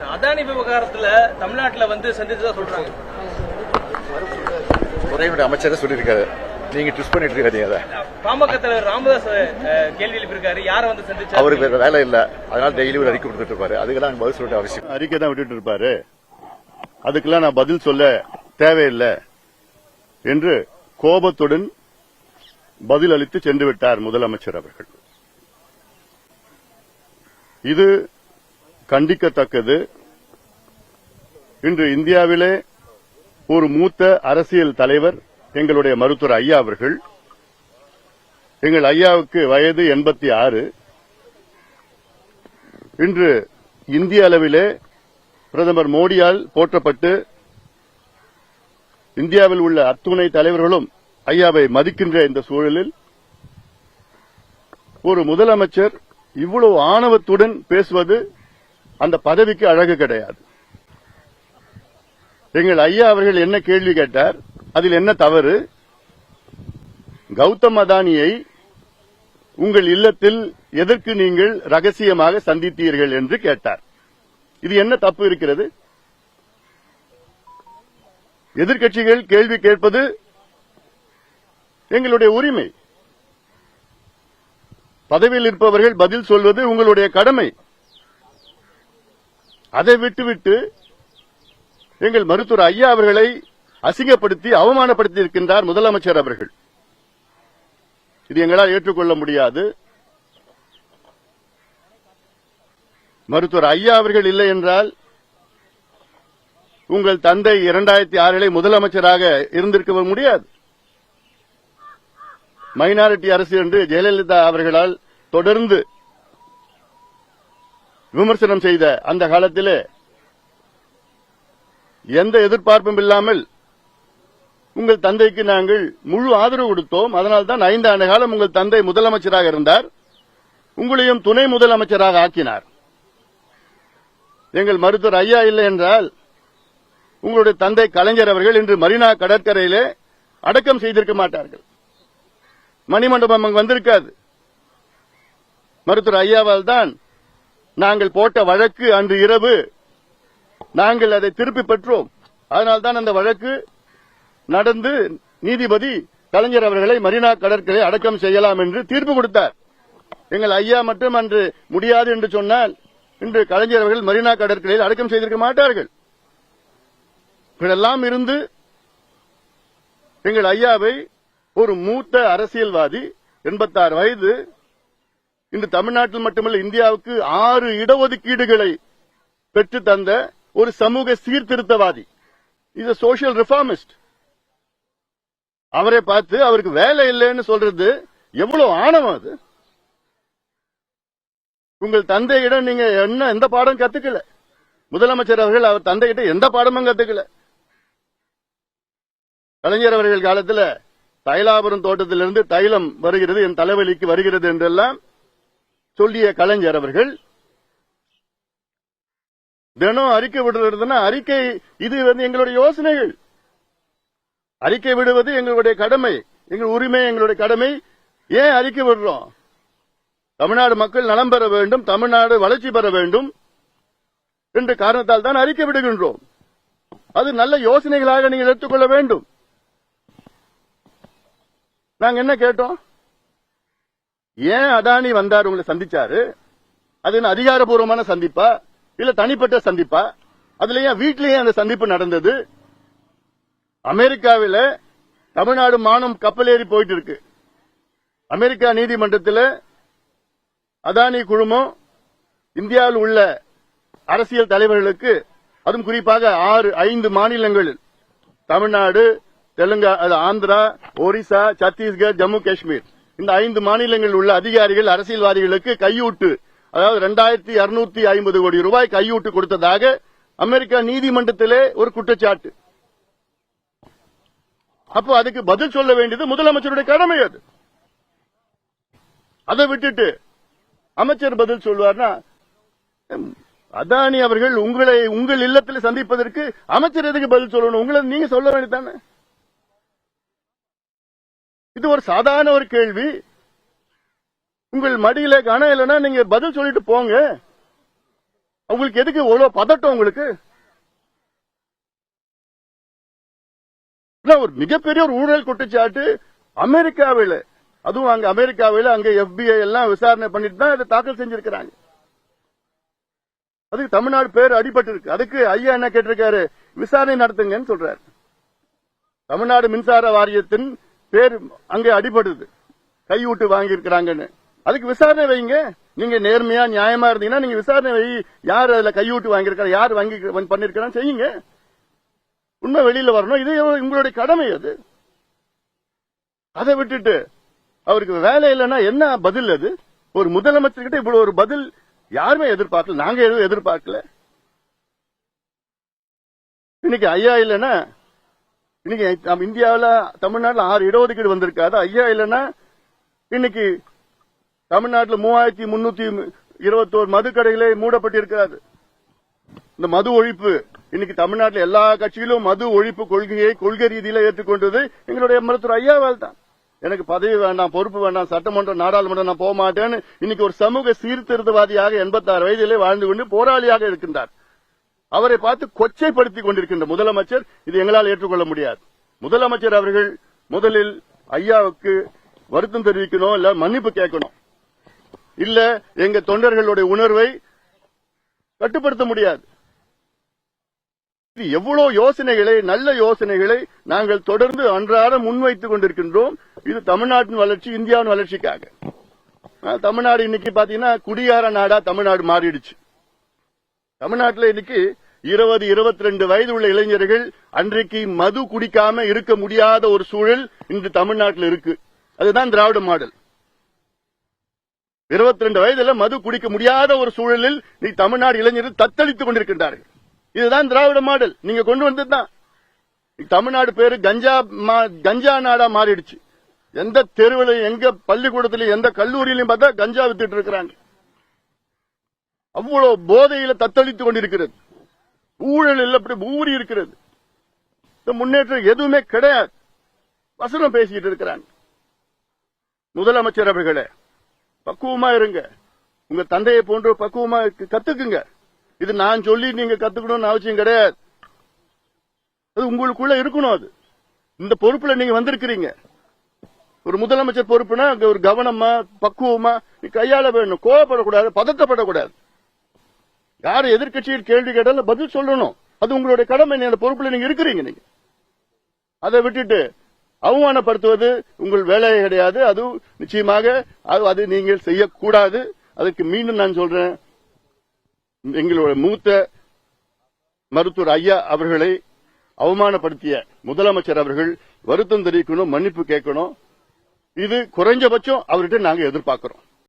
அதானி விவகாரத்துல தமிழ்நாட்டுல வந்து சந்திச்சதா சொல்றாங்க. அமைச்சர் சொல்லியிருக்காரு. நீங்க ட்விஸ்ட் பண்ணிட்டு இருக்காதீங்க அதை. பாமக தலைவர் ராமதாஸ் கேள்வி எழுப்பியிருக்காரு யாரை வந்து சந்திச்சா அவருக்கு வேற வேலை இல்ல. அதனால டெய்லி ஒரு அறிக்கை கொடுத்துட்டு இருப்பாரு. அதுக்கெல்லாம் பதில் சொல்ல அவசியம். அறிக்கை தான் விட்டுட்டு இருப்பாரு. அதுக்கெல்லாம் நான் பதில் சொல்ல தேவையில்லை என்று கோபத்துடன் பதில் அளித்து சென்று விட்டார் முதலமைச்சர் அவர்கள். இது கண்டிக்கத்தக்கது. இன்று இந்தியாவிலே ஒரு மூத்த அரசியல் தலைவர் எங்களுடைய மருத்துவர் ஐயா அவர்கள். எங்கள் ஐயாவுக்கு வயது எண்பத்தி ஆறு. இன்று இந்திய அளவிலே பிரதமர் மோடியால் போற்றப்பட்டு இந்தியாவில் உள்ள அத்துணை தலைவர்களும் ஐயாவை மதிக்கின்ற இந்த சூழலில் ஒரு முதலமைச்சர் இவ்வளவு ஆணவத்துடன் பேசுவது அந்த பதவிக்கு அழகு கிடையாது. எங்கள் ஐயா அவர்கள் என்ன கேள்வி கேட்டார்? அதில் என்ன தவறு? கௌதம் அதானியை உங்கள் இல்லத்தில் எதற்கு நீங்கள் ரகசியமாக சந்தித்தீர்கள் என்று கேட்டார். இது என்ன தப்பு இருக்கிறது? எதிர்க்கட்சிகள் கேள்வி கேட்பது எங்களுடைய உரிமை. பதவியில் இருப்பவர்கள் பதில் சொல்வது உங்களுடைய கடமை. அதை விட்டுவிட்டு எங்கள் மருத்துவர் ஐயா அவர்களை அசிங்கப்படுத்தி அவமானப்படுத்தி இருக்கின்றார் முதலமைச்சர் அவர்கள். இது எங்களால் ஏற்றுக்கொள்ள முடியாது. மருத்துவர் ஐயா அவர்கள் இல்லை என்றால் உங்கள் தந்தை இரண்டாயிரத்தி ஆறிலே முதலமைச்சராக இருந்திருக்க முடியாது. மைனாரிட்டி அரசு என்று ஜெயலலிதா அவர்களால் தொடர்ந்து விமர்சனம் செய்த அந்த காலத்திலே எந்த எதிர்பார்ப்பும் இல்லாமல் உங்கள் தந்தைக்கு நாங்கள் முழு ஆதரவு கொடுத்தோம். அதனால்தான் ஐந்து ஆண்டு காலம் உங்கள் தந்தை முதலமைச்சராக இருந்தார். உங்களையும் துணை முதலமைச்சராக ஆக்கினார். எங்கள் மருத்துவர் ஐயா இல்லை என்றால் உங்களுடைய தந்தை கலைஞர் அவர்கள் இன்று மரீனா கடற்கரையிலே அடக்கம் செய்திருக்க மாட்டார்கள். மணிமண்டபம் அங்கு வந்திருக்காது. மருத்துவர் ஐயாவால் தான் நாங்கள் போட்ட வழக்கு அன்று இரவு. நாங்கள் அதை திருப்பி பெற்றோம். அதனால்தான் அந்த வழக்கு நடந்து நீதிபதி கலைஞர் அவர்களை மரீனா கடற்கரை அடக்கம் செய்யலாம் என்று தீர்ப்பு கொடுத்தார். எங்கள் ஐயா மட்டும் அன்று முடியாது என்று சொன்னால் இன்று கலைஞர் அவர்கள் மரீனா கடற்கரையில் அடக்கம் செய்திருக்க மாட்டார்கள். இப்படியெல்லாம் இருந்து எங்கள் ஐயாவை ஒரு மூத்த அரசியல்வாதி எண்பத்தாறு வயது இன்று தமிழ்நாட்டில் மட்டுமல்ல இந்தியாவுக்கு ஆறு இடஒதுக்கீடுகளை பெற்று தந்த ஒரு சமூக சீர்திருத்தவாதி. இது சோசியல் ரிஃபார்மிஸ்ட் அவரை பார்த்து அவருக்கு வேலை இல்லைன்னு சொல்றது எவ்வளவு ஆணவம் அது? உங்கள் தந்தையிடம் நீங்க என்ன எந்த பாடம் கத்துக்கல? முதலமைச்சர் அவர்கள் அவர் தந்தைகிட்ட எந்த பாடமும் கத்துக்கல. கலைஞர் அவர்கள் காலத்துல தைலாபுரம் தோட்டத்திலிருந்து தைலம் வருகிறது என் தலைவலிக்கு வருகிறது என்றெல்லாம் சொல்லிய கலைஞர் அவர்கள் தினம் அறிக்கை விடுறதுன்னா அறிக்கை இது வந்து எங்களுடைய யோசனைகள். அறிக்கை விடுவது எங்களுடைய கடமை எங்கள் உரிமை எங்களுடைய கடமை. ஏன் அறிக்கை விடுறோம்? தமிழ்நாடு மக்கள் நலம் பெற வேண்டும் தமிழ்நாடு வளர்ச்சி பெற வேண்டும் என்ற காரணத்தால் தான் அறிக்கை விடுகின்றோம். அது நல்ல யோசனைகளாக நீங்கள் எடுத்துக்கொள்ள வேண்டும். நாங்க என்ன கேட்டோம்? ஏன் அதானி வந்தார் உங்களை சந்திச்சாரு? அது அதிகாரபூர்வமான அதிகாரப்பூர்வமான சந்திப்பா? இல்ல தனிப்பட்ட சந்திப்பா? அதுல ஏன் வீட்டிலேயே அந்த சந்திப்பு நடந்தது? அமெரிக்காவில தமிழ்நாடு மானம் கப்பல் ஏறி போயிட்டு இருக்கு அமெரிக்கா நீதிமன்றத்தில் அதானி குழுமம் இந்தியாவில் உள்ள அரசியல் தலைவர்களுக்கு அதுவும் குறிப்பாக ஆறு ஐந்து மாநிலங்கள் தமிழ்நாடு தெலுங்கா அது ஆந்திரா ஒரிசா சத்தீஸ்கர் ஜம்மு காஷ்மீர். இந்த ஐந்து மாநிலங்களில் உள்ள அதிகாரிகள் அரசியல்வாதிகளுக்கு கையூட்டு அதாவது ரெண்டாயிரத்தி இருநூத்தி ஐம்பது கோடி ரூபாய் கையூட்டு கொடுத்ததாக அமெரிக்கா நீதிமன்றத்திலே ஒரு குற்றச்சாட்டு. அப்போ அதுக்கு பதில் சொல்ல வேண்டியது முதலமைச்சருடைய கடமை அது. அதை விட்டுட்டு அமைச்சர் பதில் சொல்வார்னா அதானி அவர்கள் உங்களை உங்கள் இல்லத்தில் சந்திப்பதற்கு அமைச்சர் எதுக்கு பதில் சொல்லணும்? உங்களை நீங்க சொல்ல வேண்டியதானே இது ஒரு சாதாரண ஒரு கேள்வி. உங்கள் மடியில கனம் இல்லைன்னா நீங்க பதில் சொல்லிட்டு போங்க. உங்களுக்கு எதுக்கு இவ்வளவு பதட்டம் உங்களுக்கு? ஒரு மிகப்பெரிய ஒரு ஊழல் குற்றச்சாட்டு அமெரிக்காவில். அதுவும் அங்க அமெரிக்காவில் அங்க எஃபிஐ எல்லாம் விசாரணை பண்ணிட்டு தான் இதை தாக்கல் செஞ்சிருக்கிறாங்க. அதுக்கு தமிழ்நாடு பேர் அடிபட்டு இருக்கு அதுக்கு ஐயா என்ன கேட்டிருக்காரு? விசாரணை நடத்துங்கன்னு சொல்றாரு. தமிழ்நாடு மின்சார வாரியத்தின் பேர் அங்கே அடிபடுது. கையூட்டு வாங்கி இருக்கிறாங்கன்னு அதுக்கு விசாரணை வைங்க. நீங்க நேர்மையா நியாயமா இருந்தீங்கன்னா நீங்க விசாரணை வை. யார் அதுல கையூட்டு வாங்கியிருக்காங்க யார் வாங்கி பண்ணிருக்காங்க செய்யுங்க. உண்மை வெளியில வரணும். இது உங்களுடைய கடமை அது. அதை விட்டுட்டு அவருக்கு வேலை இல்லைன்னா என்ன பதில் அது? ஒரு முதலமைச்சர்கிட்ட இப்படி ஒரு பதில் யாருமே எதிர்பார்க்கல. நாங்க எதுவும் எதிர்பார்க்கல. இன்னைக்கு ஐயா இல்லைன்னா இன்னைக்கு நம்ம இந்தியாவில் தமிழ்நாட்டில் ஆறு இடஒதுக்கீடு வந்திருக்காது ஐயா இல்லைன்னா இன்னைக்கு தமிழ்நாட்டில் மூவாயிரத்தி முன்னூத்தி இருபத்தோரு மதுக்கடைகளே மூடப்பட்டிருக்காது இந்த மது ஒழிப்பு இன்னைக்கு தமிழ்நாட்டில் எல்லா கட்சியிலும் மது ஒழிப்பு கொள்கையை கொள்கை ரீதியில ஏற்றுக்கொண்டது எங்களுடைய மருத்துவர் ஐயாவால் தான். எனக்கு பதவி வேண்டாம் பொறுப்பு வேண்டாம் சட்டமன்றம் நாடாளுமன்றம் நான் போக மாட்டேன்னு இன்னைக்கு ஒரு சமூக சீர்திருத்தவாதியாக எண்பத்தாறு வயதிலே வாழ்ந்து கொண்டு போராளியாக இருக்கின்றார். அவரை பார்த்து கொச்சைப்படுத்திக் கொண்டிருக்கின்ற முதலமைச்சர் இது எங்களால் ஏற்றுக்கொள்ள முடியாது. முதலமைச்சர் அவர்கள் முதலில் ஐயாவுக்கு வருத்தம் தெரிவிக்கணும் இல்ல மன்னிப்பு கேட்கணும் இல்ல எங்க தொண்டர்களுடைய உணர்வை கட்டுப்படுத்த முடியாது. இது எவ்வளவு யோசனைகளை நல்ல யோசனைகளை நாங்கள் தொடர்ந்து அன்றாடம் முன்வைத்துக் கொண்டிருக்கின்றோம். இது தமிழ்நாட்டின் வளர்ச்சி இந்தியாவின் வளர்ச்சிக்காக. தமிழ்நாடு இன்னைக்கு பாத்தீங்கன்னா குடியார நாடா தமிழ்நாடு மாறிடுச்சு. தமிழ்நாட்டில் இன்னைக்கு இருபது இருபத்தி ரெண்டு வயது உள்ள இளைஞர்கள் அன்றைக்கு மது குடிக்காம இருக்க முடியாத ஒரு சூழல் இன்று தமிழ்நாட்டில் இருக்கு. அதுதான் திராவிட மாடல். இருபத்தி ரெண்டு வயதுல மது குடிக்க முடியாத ஒரு சூழலில் நீ தமிழ்நாடு இளைஞர்கள் தத்தளித்துக் கொண்டிருக்கின்றார்கள். இதுதான் திராவிட மாடல். நீங்க கொண்டு வந்ததுதான் தமிழ்நாடு பேரு கஞ்சா மா- கஞ்சா நாடா மாறிடுச்சு. எந்த தெருவில் எங்க பள்ளிக்கூடத்திலும் எந்த கல்லூரியிலும் பார்த்தா கஞ்சா வித்துட்டு இருக்கிறாங்க. அவ்வளவு போதையில தத்தளித்துக் கொண்டிருக்கிறது. ஊழல் அப்படி ஊறி இருக்கிறது. இந்த முன்னேற்றம் எதுவுமே கிடையாது. வசனம் பேசிட்டு இருக்கிறாங்க. முதலமைச்சர் அவர்களே பக்குவமா இருங்க. உங்க தந்தையை போன்ற பக்குவமா இருக்கு- கத்துக்குங்க. இது நான் சொல்லி நீங்க கத்துக்கணும்னு அவசியம் கிடையாது. அது உங்களுக்குள்ள இருக்கணும் அது. இந்த பொறுப்புல நீங்க வந்திருக்கிறீங்க. ஒரு முதலமைச்சர் பொறுப்புனா அங்க ஒரு கவனமா பக்குவமா நீ கையாள வேணும். கோவப்படக்கூடாது பதட்டப்படக்கூடாது. யார் எதிர்க்கட்சியில் கேள்வி கேட்டாலும் பதில் சொல்லணும். அது உங்களுடைய கடமை நீ பொறுப்புல நீங்க இருக்கிறீங்க நீங்க. அதை விட்டுட்டு அவமானப்படுத்துவது உங்கள் வேலை கிடையாது. அது நிச்சயமாக அது- நீங்கள் செய்யக்கூடாது. அதுக்கு மீண்டும் நான் சொல்றேன். எங்களுடைய மூத்த மருத்துவர் ஐயா அவர்களை அவமானப்படுத்திய முதலமைச்சர் அவர்கள் வருத்தம் தெரிவிக்கணும் மன்னிப்பு கேட்கணும். இது குறைஞ்சபட்சம் அவர்கிட்ட நாங்க எதிர்பார்க்கிறோம்.